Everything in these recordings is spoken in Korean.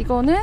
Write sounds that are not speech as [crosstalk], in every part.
이거는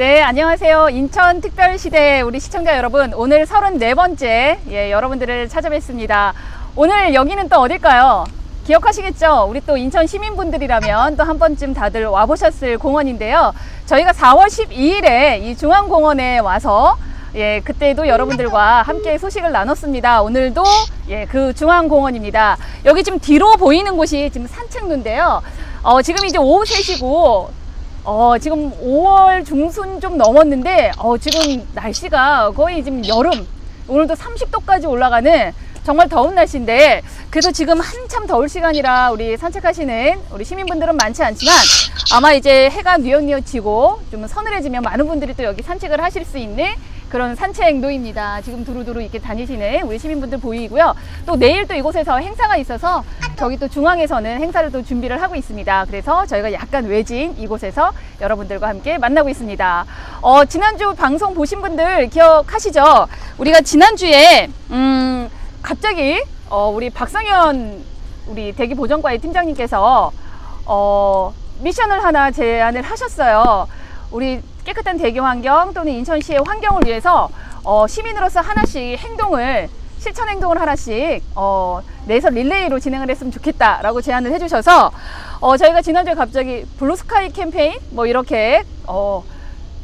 네, 안녕하세요. 인천특별시대 우리 시청자 여러분. 오늘 34번째 예, 여러분들을 찾아뵙습니다. 오늘 여기는 또 어딜까요? 기억하시겠죠? 우리 또 인천 시민분들이라면 또 한 번쯤 다들 와보셨을 공원인데요. 저희가 4월 12일에 이 중앙공원에 와서 예, 그때도 여러분들과 함께 소식을 나눴습니다. 오늘도 예, 그 중앙공원입니다. 여기 지금 뒤로 보이는 곳이 지금 산책로인데요. 어, 지금 이제 오후 3시고 어, 지금 5월 중순 좀 넘었는데, 어, 지금 날씨가 거의 지금 여름, 오늘도 30도까지 올라가는 정말 더운 날씨인데, 그래도 지금 한참 더울 시간이라 우리 산책하시는 우리 시민분들은 많지 않지만, 아마 이제 해가 뉘엿뉘엿 지고 좀 서늘해지면 많은 분들이 또 여기 산책을 하실 수 있는 그런 산책로입니다. 지금 두루두루 이렇게 다니시는 우리 시민분들 보이고요. 또 내일 또 이곳에서 행사가 있어서 저기 또 중앙에서는 행사를 또 준비를 하고 있습니다. 그래서 저희가 약간 외진 이곳에서 여러분들과 함께 만나고 있습니다. 어, 지난주 방송 보신 분들 기억하시죠? 우리가 지난주에, 음, 갑자기, 어, 우리 박상현 우리 대기 보정과의 팀장님께서, 어, 미션을 하나 제안을 하셨어요. 우리 깨끗한 대기 환경 또는 인천시의 환경을 위해서 어, 시민으로서 하나씩 행동을 실천 행동을 하나씩 어, 내서 릴레이로 진행을 했으면 좋겠다라고 제안을 해주셔서 어, 저희가 지난주에 갑자기 블루스카이 캠페인 뭐 이렇게 어,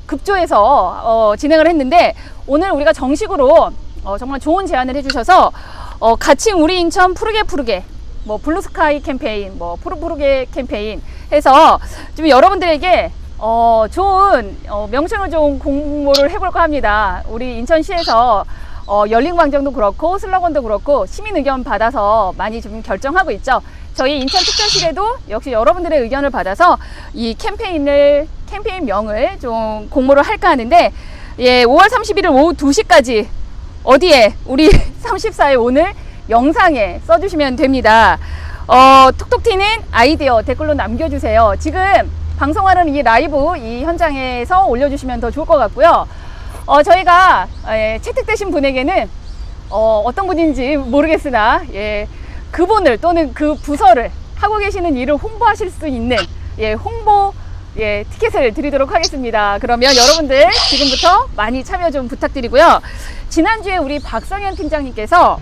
급조해서 어, 진행을 했는데 오늘 우리가 정식으로 어, 정말 좋은 제안을 해주셔서 어, 같이 우리 인천 푸르게 푸르게 뭐 블루스카이 캠페인 뭐 푸르푸르게 캠페인 해서 좀 여러분들에게 어, 좋은 어, 명칭을 좋은 공모를 해볼까 합니다. 우리 인천시에서 어, 열린광장도 그렇고 슬로건도 그렇고 시민 의견 받아서 많이 좀 결정하고 있죠. 저희 인천특별시에도 역시 여러분들의 의견을 받아서 이 캠페인을 캠페인명을 좀 공모를 할까 하는데 예, 5월 31일 오후 2시까지 어디에 우리 [laughs] 34일 오늘 영상에 써주시면 됩니다. 어, 톡톡 튀는 아이디어 댓글로 남겨주세요. 지금 방송하는 이 라이브 이 현장에서 올려주시면 더 좋을 것 같고요. 어, 저희가 예, 채택되신 분에게는 어, 어떤 분인지 모르겠으나 예, 그분을 또는 그 부서를 하고 계시는 일을 홍보하실 수 있는 예, 홍보 예, 티켓을 드리도록 하겠습니다. 그러면 여러분들 지금부터 많이 참여 좀 부탁드리고요. 지난주에 우리 박성현 팀장님께서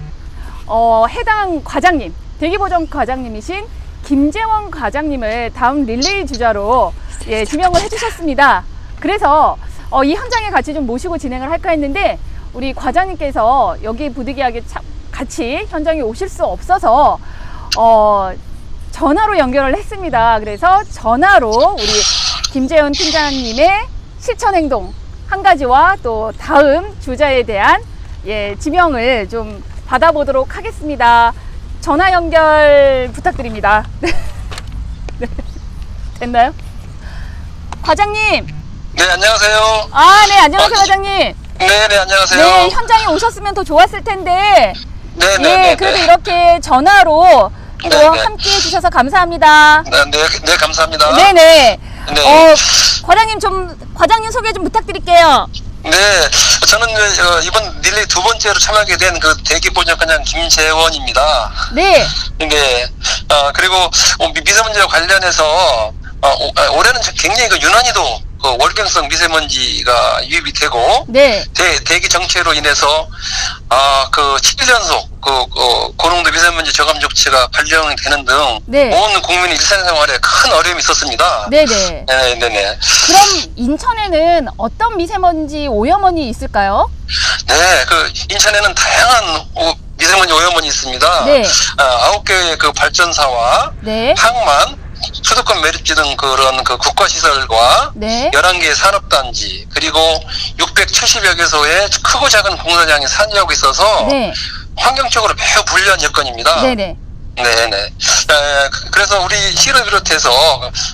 어, 해당 과장님, 대기보정 과장님이신 김재원 과장님을 다음 릴레이 주자로 예, 지명을 해주셨습니다. 그래서 어, 이 현장에 같이 좀 모시고 진행을 할까 했는데 우리 과장님께서 여기 부득이하게 참- 같이 현장에 오실 수 없어서 어, 전화로 연결을 했습니다. 그래서 전화로 우리 김재현 팀장님의 실천 행동 한 가지와 또 다음 주자에 대한 예, 지명을 좀 받아보도록 하겠습니다. 전화 연결 부탁드립니다. [laughs] 네. 됐나요? 과장님, 네, 안녕하세요. 아, 네, 안녕하세요, 어, 과장님. 네, 네, 안녕하세요. 네, 현장에 오셨으면 더 좋았을 텐데, 네, 네, 예, 네, 그래도 네. 이렇게 전화로 또 네, 네. 함께 해주셔서 감사합니다. 네, 네, 네, 감사합니다. 네 네. 네. 어, 과장님 좀, 과장님 소개 좀 부탁드릴게요. 네, 저는 어, 이번 릴레이 두 번째로 참여하게 된 그 대기 보정과장 김재원입니다. 네. 네, 어, 그리고 어, 미- 미세먼지와 관련해서 어, 오- 아, 올해는 굉장히 그 유난히도 그 월경성 미세먼지가 유입이 되고 네. 대, 대기 정체로 인해서 아 그 7연속 그 어, 고농도 미세먼지 저감 조치가 발령이 되는 등온 네. 국민의 일상생활에 큰 어려움이 있었습니다. 네네. 네, 네, 네. 그럼 인천에는 어떤 미세먼지 오염원이 있을까요? 네, 그 인천에는 다양한 오- 미세먼지 오염원이 있습니다. 네. 아, 아홉 개의 그 발전사와 네. 항만, 수도권 매립지 등 그런 그 국가시설과 네. 11개의 산업단지 그리고 670여 개소의 크고 작은 공사장이 산지하고 있어서 네. 환경적으로 매우 불리한 여건입니다. 네네. 네네. 에, 그- 그래서 우리 시를 비롯해서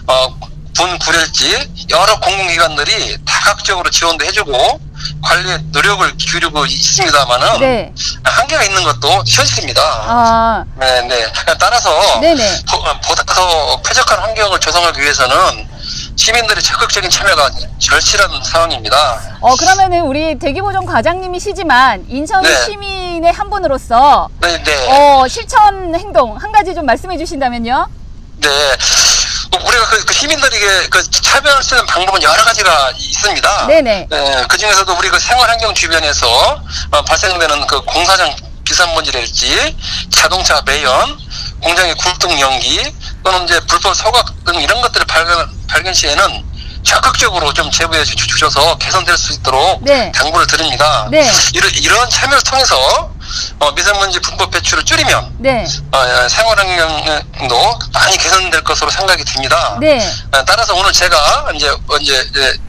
어, 군 구례지 여러 공공기관들이 다각적으로 지원도 해주고 관리에 노력을 기울이고 있습니다만은 네. 한계가 있는 것도 현실입니다. 아, 네네. 따라서 네네. 보, 보다 더 쾌적한 환경을 조성하기 위해서는 시민들의 적극적인 참여가 절실한 상황입니다. 어, 그러면은 우리 대기보정 과장님이시지만 인천 네. 시민의 한 분으로서 네, 네. 어, 실천 행동 한 가지 좀 말씀해 주신다면요? 네. 우리가 그, 그 시민들에게 그 참여할 수 있는 방법은 여러 가지가 있습니다. 네네. 네, 그 중에서도 우리 그 생활 환경 주변에서 어, 발생되는 그 공사장 비산먼지랄지 자동차 매연, 공장의 굴뚝 연기 또는 이제 불법 소각 등 이런 것들을 발견, 발견 시에는 적극적으로 좀 제보해 주- 주셔서 개선될 수 있도록 네. 당부를 드립니다. 네. 이런, 이런 참여를 통해서 어, 미세먼지 분법 배출을 줄이면 네. 어, 생활 환경도 많이 개선될 것으로 생각이 듭니다. 네. 어, 따라서 오늘 제가 이제 어, 이제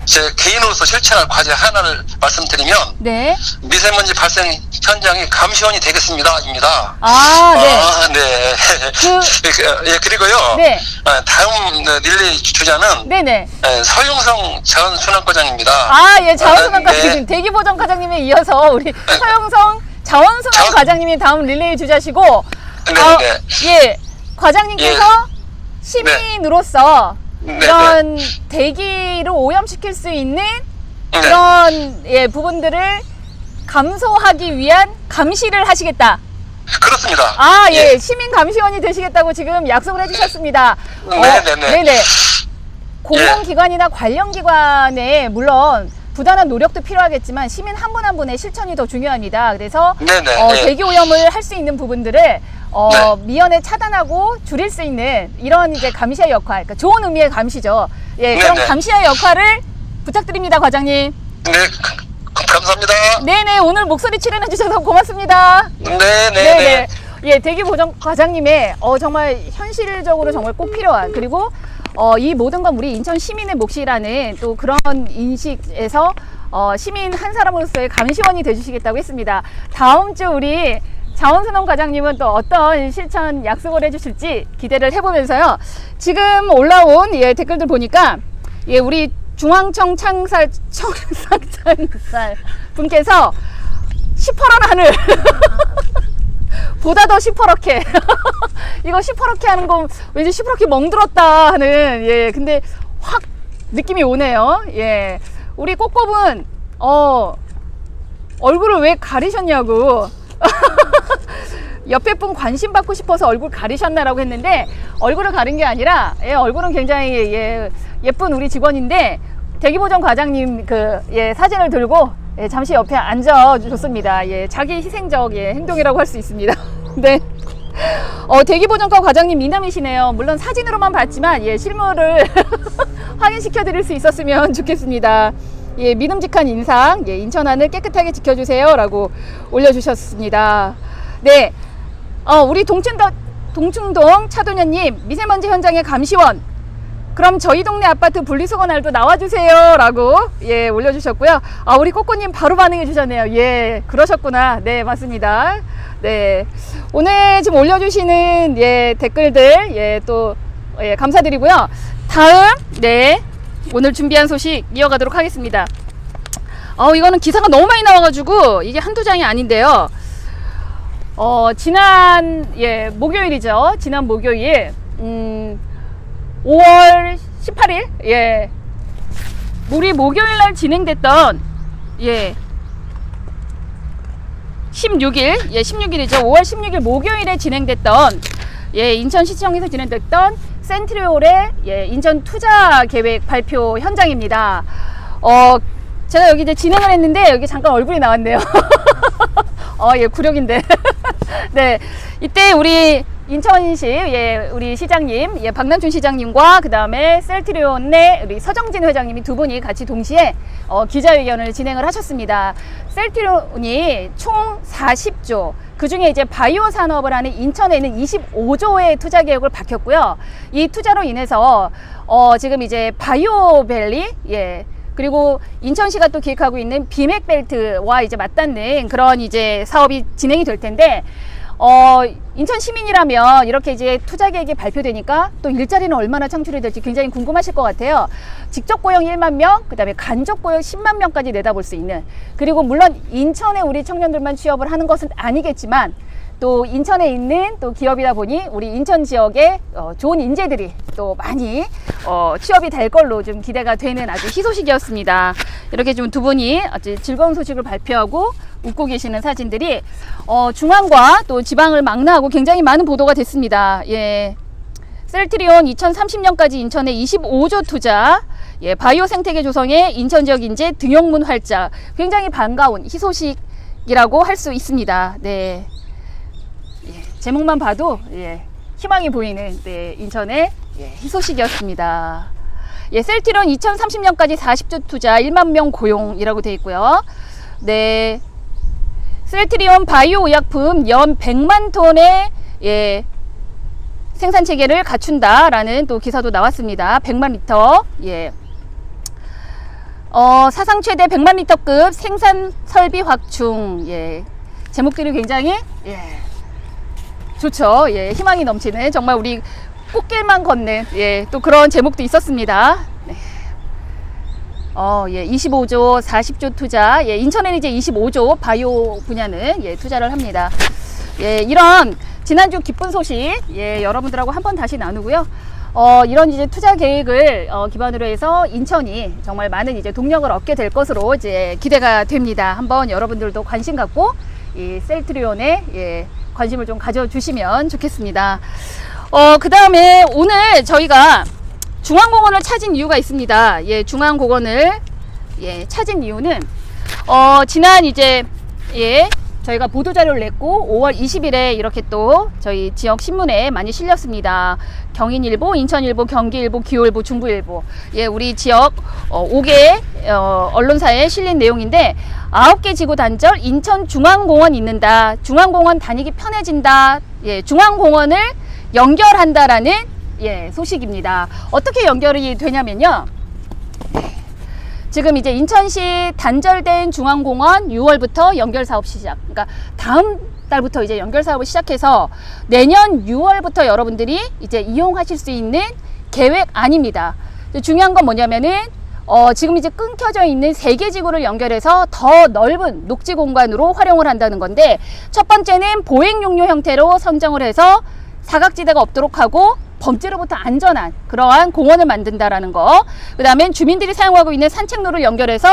제 개인으로서 실천할 과제 하나를 말씀드리면 네. 미세먼지 발생 현장이 감시원이 되겠습니다입니다. 아, 네. 아, 네. 그- [laughs] 예, 그리고요. 네. 어, 다음 어, 릴레이 주자는 네네. 예, 서용성 자원순환과장입니다. 아, 예, 자원순환 아, 네. 과장님, 대기보정 과장님에 이어서 우리 서영성 자원순환 자원- 과장님이 다음 릴레이 주자시고, 네, 어, 네. 예, 과장님께서 시민으로서 네, 이런 대기를 오염시킬 수 있는 네. 그런 예, 부분들을 감소하기 위한 감시를 하시겠다. 그렇습니다. 아, 예, 시민 감시원이 되시겠다고 지금 약속을 해주셨습니다. 어, 네, 네, 네. 네네. 공공기관이나 관련 기관에 물론 부단한 노력도 필요하겠지만 시민 한 분 한 분의 실천이 더 중요합니다. 그래서 네네. 어, 네. 대기 오염을 할 수 있는 부분들을 어, 네. 미연에 차단하고 줄일 수 있는 이런 이제 감시의 역할, 그러니까 좋은 의미의 감시죠. 예, 그런 네네. 감시의 역할을 부탁드립니다, 과장님. 네, 그- 감사합니다. 네네, 오늘 목소리 출연해 주셔서 고맙습니다. 네, 네, 네 네. 네. 예, 대기 보정 과장님의 어, 정말 현실적으로 정말 꼭 필요한 그리고 어, 이 모든 건 우리 인천 시민의 몫이라는 또 그런 인식에서 어, 시민 한 사람으로서의 감시원이 되주시겠다고 했습니다. 다음 주 우리 자원순원 과장님은 또 어떤 실천 약속을 해주실지 기대를 해보면서요. 지금 올라온 예, 댓글들 보니까 예, 우리 중앙청 창살 청상 창살 [laughs] 분께서 시퍼런 하늘 [laughs] 보다 더 시퍼렇게 [laughs] 이거 시퍼렇게 하는 거 왠지 시퍼렇게 멍들었다 하는 예 근데 확 느낌이 오네요 예 우리 꼬꼬분 어 얼굴을 왜 가리셨냐고 [laughs] 옆에 분 관심 받고 싶어서 얼굴 가리셨나라고 했는데 얼굴을 가린 게 아니라 예, 얼굴은 굉장히 예, 예쁜 우리 직원인데 대기보전 과장님 그 예, 사진을 들고 예, 잠시 옆에 앉아 줬습니다. 예, 자기 희생적 예, 행동이라고 할 수 있습니다. [laughs] [laughs] 네. 어, 대기보전과 과장님 미남이시네요. 물론 사진으로만 봤지만 예, 실물을 [laughs] 확인시켜 드릴 수 있었으면 좋겠습니다. 예, 믿음직한 인상, 예, 인천 하늘 깨끗하게 지켜주세요 라고 올려주셨습니다. 네, 어, 우리 동춘도, 동충동 차도녀님 미세먼지 현장의 감시원. 그럼 저희 동네 아파트 분리수거 날도 나와주세요 라고 예 올려주셨고요. 아 우리 꼬꼬님 바로 반응해 주셨네요. 예 그러셨구나. 네 맞습니다. 네 오늘 지금 올려주시는 예 댓글들 예또 예, 감사드리고요. 다음 네 오늘 준비한 소식 이어가도록 하겠습니다. 어 이거는 기사가 너무 많이 나와가지고 이게 한두 장이 아닌데요. 어 지난 예 목요일이죠. 지난 목요일 음. 5월 18일? 예. 우리 목요일 날 진행됐던 예. 16일? 예 16일이죠. 5월 16일 목요일에 진행됐던 예 인천시청에서 진행됐던 센트리올의 예 인천 투자 계획 발표 현장입니다. 어 제가 여기 이제 진행을 했는데 여기 잠깐 얼굴이 나왔네요. [laughs] 어예 구력인데. [laughs] 네. 이때 우리 인천시 예 우리 시장님 예 박남춘 시장님과 그 다음에 셀트리온의 우리 서정진 회장님이 두 분이 같이 동시에 어, 기자회견을 진행을 하셨습니다. 셀트리온이 총 40조 그 중에 이제 바이오 산업을 하는 인천에는 25조의 투자 계획을 밝혔고요. 이 투자로 인해서 어, 지금 이제 바이오 밸리 예 그리고 인천시가 또 기획하고 있는 비맥 벨트와 이제 맞닿는 그런 이제 사업이 진행이 될 텐데 어, 인천 시민이라면 이렇게 이제 투자 계획이 발표되니까 또 일자리는 얼마나 창출이 될지 굉장히 궁금하실 것 같아요. 직접 고용 1만 명, 그 다음에 간접 고용 10만 명까지 내다볼 수 있는. 그리고 물론 인천에 우리 청년들만 취업을 하는 것은 아니겠지만 또 인천에 있는 또 기업이다 보니 우리 인천 지역에 어, 좋은 인재들이 또 많이 어, 취업이 될 걸로 좀 기대가 되는 아주 희소식이었습니다. 이렇게 좀 두 분이 아주 즐거운 소식을 발표하고 웃고 계시는 사진들이 어, 중앙과 또 지방을 망라하고 굉장히 많은 보도가 됐습니다. 예. 셀트리온 2030년까지 인천에 25조 투자, 예, 바이오 생태계 조성에 인천 지역 인재 등용문 활짝. 굉장히 반가운 희소식이라고 할 수 있습니다. 네. 예, 제목만 봐도 예, 희망이 보이는 네, 인천의 예, 희소식이었습니다. 예, 셀트리온 2030년까지 40조 투자 1만 명 고용이라고 되어 있고요. 네. 셀트리온 바이오 의약품 연 100만 톤의 예, 생산 체계를 갖춘다라는 또 기사도 나왔습니다. 100만 리터. 예. 어, 사상 최대 100만 리터급 생산 설비 확충. 예. 제목들이 굉장히 예. 좋죠. 예. 희망이 넘치는 정말 우리 꽃길만 걷는 예. 또 그런 제목도 있었습니다. 네. 어, 예, 25조, 40조 투자. 예, 인천에는 이제 25조 바이오 분야는 예, 투자를 합니다. 예, 이런 지난주 기쁜 소식 예, 여러분들하고 한번 다시 나누고요. 어, 이런 이제 투자 계획을 어, 기반으로 해서 인천이 정말 많은 이제 동력을 얻게 될 것으로 이제 기대가 됩니다. 한번 여러분들도 관심 갖고 이 셀트리온에 예, 관심을 좀 가져주시면 좋겠습니다. 어, 그 다음에 오늘 저희가 중앙공원을 찾은 이유가 있습니다. 예, 중앙공원을 예, 찾은 이유는 어, 지난 이제 예, 저희가 보도 자료를 냈고 5월 20일에 이렇게 또 저희 지역 신문에 많이 실렸습니다. 경인일보, 인천일보, 경기일보, 기호일보, 중부일보. 예, 우리 지역 어, 5개 어, 언론사에 실린 내용인데 9개 지구 단절 인천 중앙공원 있는다. 중앙공원 다니기 편해진다. 예, 중앙공원을 연결한다라는 예, 소식입니다. 어떻게 연결이 되냐면요. 지금 이제 인천시 단절된 중앙공원 6월부터 연결 사업 시작. 그러니까 다음 달부터 이제 연결 사업을 시작해서 내년 6월부터 여러분들이 이제 이용하실 수 있는 계획 아닙니다. 중요한 건 뭐냐면은 어, 지금 이제 끊겨져 있는 세 개 지구를 연결해서 더 넓은 녹지 공간으로 활용을 한다는 건데 첫 번째는 보행 용료 형태로 선정을 해서 사각지대가 없도록 하고 범죄로부터 안전한 그러한 공원을 만든다라는 거. 그 다음엔 주민들이 사용하고 있는 산책로를 연결해서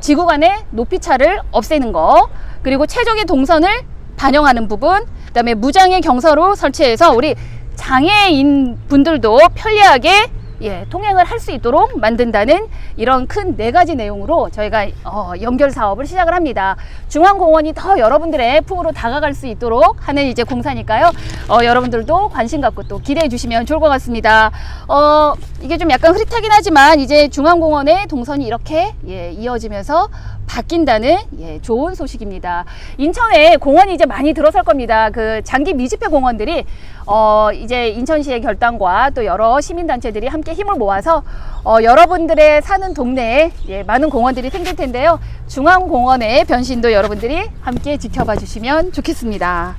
지구 간의 높이차를 없애는 거. 그리고 최적의 동선을 반영하는 부분. 그 다음에 무장의 경사로 설치해서 우리 장애인 분들도 편리하게 예, 통행을 할 수 있도록 만든다는 이런 큰 네 가지 내용으로 저희가 어, 연결 사업을 시작을 합니다. 중앙공원이 더 여러분들의 품으로 다가갈 수 있도록 하는 이제 공사니까요. 어, 여러분들도 관심 갖고 또 기대해 주시면 좋을 것 같습니다. 어, 이게 좀 약간 흐릿하긴 하지만 이제 중앙공원의 동선이 이렇게 예, 이어지면서 바뀐다는 예, 좋은 소식입니다. 인천에 공원이 이제 많이 들어설 겁니다. 그 장기 미집회 공원들이 어, 이제 인천시의 결단과 또 여러 시민단체들이 함께 힘을 모아서 어, 여러분들의 사는 동네에 예, 많은 공원들이 생길 텐데요. 중앙공원의 변신도 여러분들이 함께 지켜봐 주시면 좋겠습니다.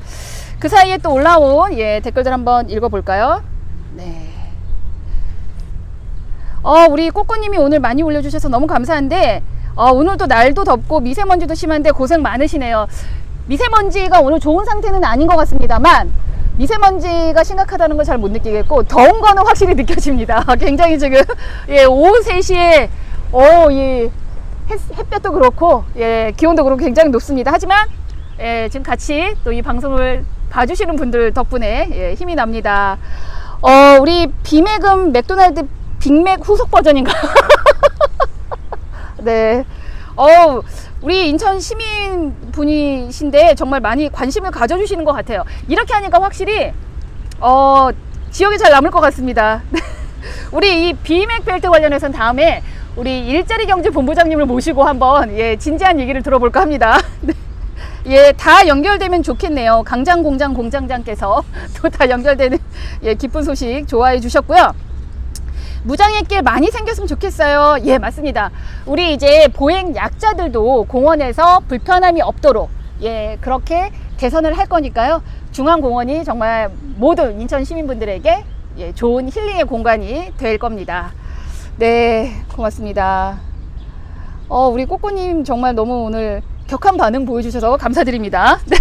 그 사이에 또 올라온 예, 댓글들 한번 읽어볼까요? 네. 어, 우리 꼬꼬님이 오늘 많이 올려주셔서 너무 감사한데, 어, 오늘도 날도 덥고 미세먼지도 심한데 고생 많으시네요. 미세먼지가 오늘 좋은 상태는 아닌 것 같습니다만, 미세먼지가 심각하다는 걸 잘 못 느끼겠고, 더운 거는 확실히 느껴집니다. [laughs] 굉장히 지금, 예, 오후 3시에, 어, 예, 햇, 햇볕도 그렇고, 예, 기온도 그렇고 굉장히 높습니다. 하지만, 예, 지금 같이 또 이 방송을 봐주시는 분들 덕분에 예, 힘이 납니다. 어, 우리 비매금 맥도날드 빅맥 후속 버전인가요? [laughs] 네. 어, 우 리 인천 시민 분이신데 정말 많이 관심을 가져주시는 것 같아요. 이렇게 하니까 확실히 어, 지역이 잘 남을 것 같습니다. [laughs] 우리 이 비맥 벨트 관련해서는 다음에 우리 일자리 경제 본부장님을 모시고 한번 예, 진지한 얘기를 들어볼까 합니다. [laughs] 네. 예, 다 연결되면 좋겠네요. 강장 공장 공장장께서 [laughs] 또 다 연결되는 예, 기쁜 소식 좋아해 주셨고요. 무장의 길 많이 생겼으면 좋겠어요. 예, 맞습니다. 우리 이제 보행 약자들도 공원에서 불편함이 없도록 예, 그렇게 개선을 할 거니까요. 중앙공원이 정말 모든 인천 시민분들에게 예, 좋은 힐링의 공간이 될 겁니다. 네, 고맙습니다. 어, 우리 꼬꼬님 정말 너무 오늘 격한 반응 보여주셔서 감사드립니다. [laughs] 네.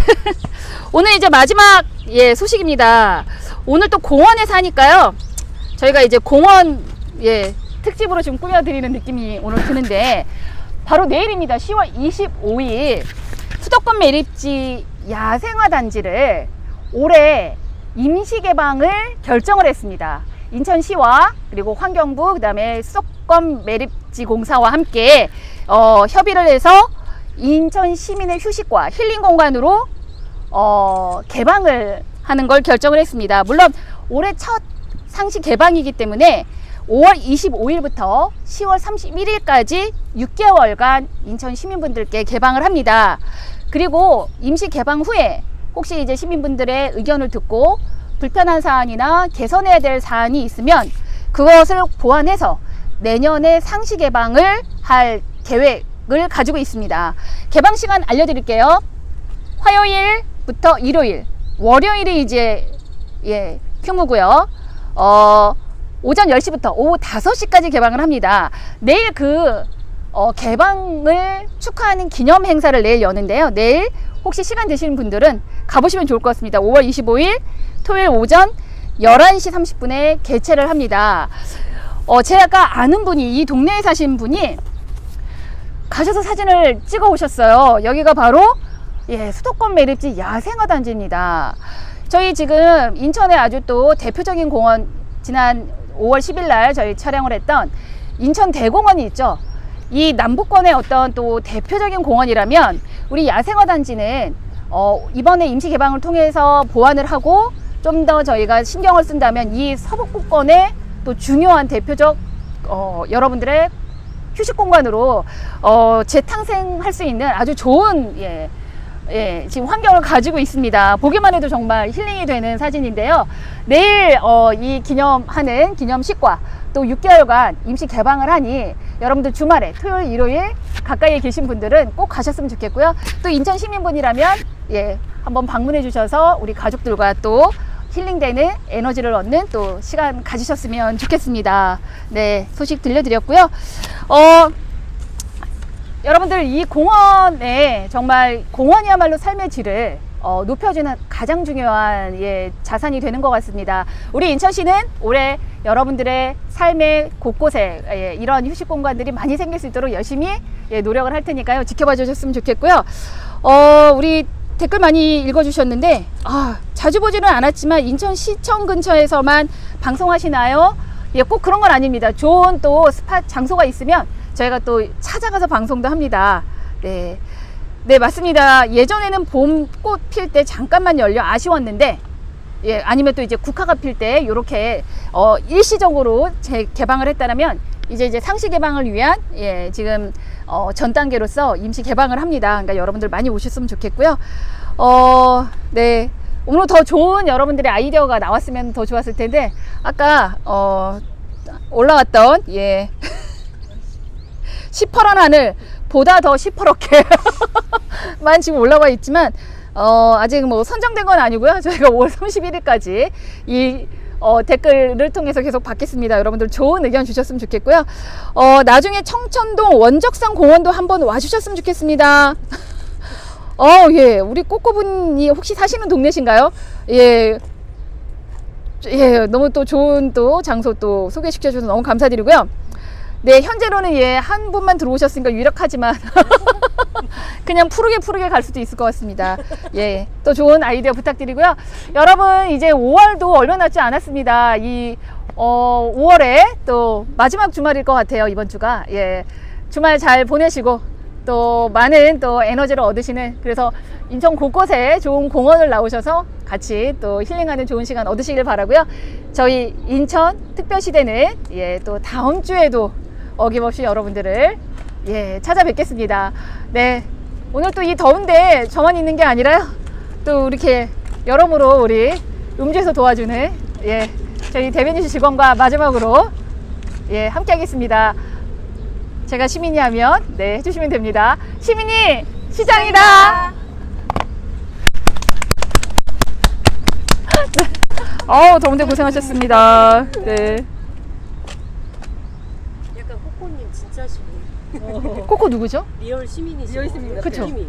오늘 이제 마지막 예, 소식입니다. 오늘 또 공원에 사니까요. 저희가 이제 공원 예, 특집으로 좀 꾸며드리는 느낌이 오늘 드는데 바로 내일입니다. 10월 25일 수도권 매립지 야생화 단지를 올해 임시 개방을 결정을 했습니다. 인천시와 그리고 환경부 그다음에 수도권 매립지 공사와 함께 어, 협의를 해서 인천 시민의 휴식과 힐링 공간으로 어, 개방을 하는 걸 결정을 했습니다. 물론 올해 첫 상시 개방이기 때문에 5월 25일부터 10월 31일까지 6개월간 인천 시민분들께 개방을 합니다. 그리고 임시 개방 후에 혹시 이제 시민분들의 의견을 듣고 불편한 사안이나 개선해야 될 사안이 있으면 그것을 보완해서 내년에 상시 개방을 할 계획을 가지고 있습니다. 개방 시간 알려드릴게요. 화요일부터 일요일, 월요일이 이제 예 휴무고요. 어, 오전 10시부터 오후 5시까지 개방을 합니다. 내일 그 어, 개방을 축하하는 기념 행사를 내일 여는데요. 내일 혹시 시간 되시는 분들은 가보시면 좋을 것 같습니다. 5월 25일 토요일 오전 11시 30분에 개최를 합니다. 어, 제가 아는 분이 이 동네에 사신 분이 가셔서 사진을 찍어 오셨어요. 여기가 바로 예, 수도권 매립지 야생화 단지입니다. 저희 지금 인천에 아주 또 대표적인 공원 지난 5월 10일 날 저희 촬영을 했던 인천 대공원이 있죠. 이 남부권의 어떤 또 대표적인 공원이라면 우리 야생화 단지는 어, 이번에 임시 개방을 통해서 보완을 하고 좀 더 저희가 신경을 쓴다면 이 서북부권의 또 중요한 대표적 어, 여러분들의 휴식 공간으로 어, 재탄생할 수 있는 아주 좋은 예, 예, 지금 환경을 가지고 있습니다. 보기만 해도 정말 힐링이 되는 사진인데요. 내일 어, 이 기념하는 기념식과 또 6개월간 임시 개방을 하니 여러분들 주말에 토요일, 일요일 가까이에 계신 분들은 꼭 가셨으면 좋겠고요. 또 인천 시민분이라면 예, 한번 방문해 주셔서 우리 가족들과 또 힐링되는 에너지를 얻는 또 시간 가지셨으면 좋겠습니다. 네, 소식 들려드렸고요. 어, 여러분들 이 공원에 정말 공원이야말로 삶의 질을 어, 높여주는 가장 중요한 예, 자산이 되는 것 같습니다. 우리 인천시는 올해 여러분들의 삶의 곳곳에 예, 이런 휴식 공간들이 많이 생길 수 있도록 열심히 예, 노력을 할 테니까요. 지켜봐 주셨으면 좋겠고요. 어, 우리 댓글 많이 읽어주셨는데 아, 자주 보지는 않았지만 인천시청 근처에서만 방송하시나요? 예, 꼭 그런 건 아닙니다. 좋은 또 스팟 장소가 있으면 저희가 또 찾아가서 방송도 합니다. 네. 네, 맞습니다. 예전에는 봄 꽃 필 때 잠깐만 열려 아쉬웠는데, 예, 아니면 또 이제 국화가 필 때 이렇게 어, 일시적으로 재 개방을 했다면 이제 이제 상시 개방을 위한 예, 지금 어, 전 단계로서 임시 개방을 합니다. 그러니까 여러분들 많이 오셨으면 좋겠고요. 어, 네. 오늘 더 좋은 여러분들의 아이디어가 나왔으면 더 좋았을 텐데 아까 어, 올라왔던 예. [laughs] 시퍼런 하늘 보다 더 시퍼렇게 [laughs] 만 지금 올라와 있지만 어, 아직 뭐 선정된 건 아니고요. 저희가 5월 31일까지 이 어, 댓글을 통해서 계속 받겠습니다. 여러분들 좋은 의견 주셨으면 좋겠고요. 어, 나중에 청천동 원적산 공원도 한번 와주셨으면 좋겠습니다. [laughs] 어, 예. 우리 꼬꼬분이 혹시 사시는 동네신가요? 예. 예, 너무 또 좋은 또 장소 또 소개시켜 주셔서 너무 감사드리고요. 네, 현재로는 예, 한 분만 들어오셨으니까 유력하지만 [laughs] 그냥 푸르게 푸르게 갈 수도 있을 것 같습니다. 예, 또 좋은 아이디어 부탁드리고요. 여러분, 이제 5월도 얼마 남지 않았습니다. 이, 어, 5월에 또 마지막 주말일 것 같아요, 이번 주가. 예, 주말 잘 보내시고 또 많은 또 에너지를 얻으시는 그래서 인천 곳곳에 좋은 공원을 나오셔서 같이 또 힐링하는 좋은 시간 얻으시길 바라고요. 저희 인천 특별시대는 예, 또 다음 주에도 어김없이 여러분들을 예, 찾아뵙겠습니다. 네. 오늘 또 이 더운데 저만 있는 게 아니라요. 또 이렇게 여러모로 우리 음주에서 도와주는 예, 저희 대변인 직원과 마지막으로 예, 함께 하겠습니다. 제가 시민이 하면 네 해주시면 됩니다. 시민이 시장이다. [laughs] 어우 더운데 고생하셨습니다. 네. 시민. 코코 누구죠? 리얼 시민이시죠? 그쵸. 느낌이.